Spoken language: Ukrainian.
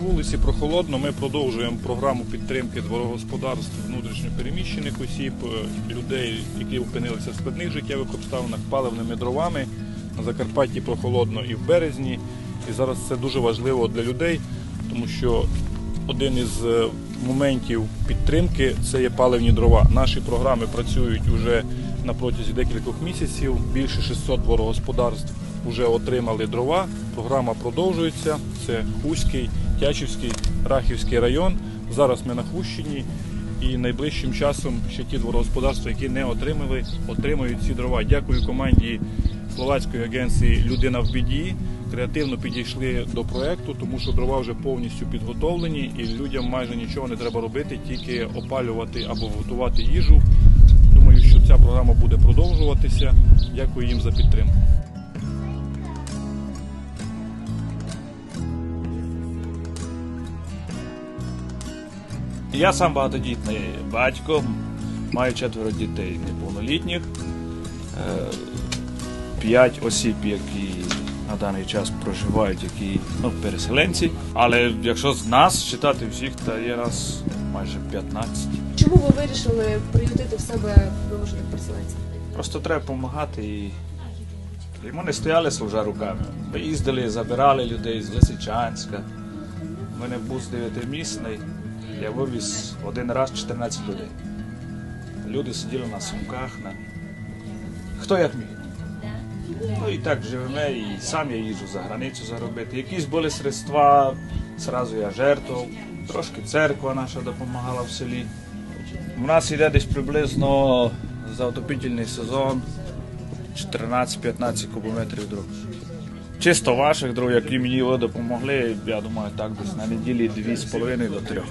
вулиці прохолодно. Ми продовжуємо програму підтримки дворогосподарств внутрішньопереміщених осіб, е, людей, які опинилися в складних життєвих обставинах, паливними дровами. На Закарпатті прохолодно і в березні. І зараз це дуже важливо для людей, тому що один із е, моментів підтримки це є паливні дрова. Наші програми працюють уже на протязі декількох місяців. Більше 600 дворогосподарств вже отримали дрова. Програма продовжується. Це Хуський, Тячівський, Рахівський район. Зараз ми на Хущині. І найближчим часом ще ті дворогосподарства, які не отримали, отримають ці дрова. Дякую команді словацької агенції Людина в біді. Креативно підійшли до проекту, тому що дрова вже повністю підготовлені, і людям майже нічого не треба робити, тільки опалювати або готувати їжу. Думаю, що ця програма буде продовжуватися. Дякую їм за підтримку. Я сам багатодітний батько, маю четверо дітей неповнолітніх, е, п'ять осіб, які на даний час проживають, які ну, переселенці. Але якщо з нас читати всіх, то є нас майже 15. Чому ви вирішили приютити в себе вимушених переселенців? Просто треба допомагати і. І ми не стояли служа руками. Ми їздили, забирали людей з Лисичанська. У мене бус дев'ятимісний. Я вивіз один раз 14 людей. Люди сиділи на сумках. На... Хто як міг. Ну і так живемо, і сам я їжджу за границю заробити. Якісь були средства, зразу я жертвував. Трошки церква наша допомагала в селі. У нас йде десь приблизно за отопительний сезон 14-15 кубометрів дров. Чисто ваших дров, які мені ви допомогли, я думаю, так десь на неділі 2,5 до 3.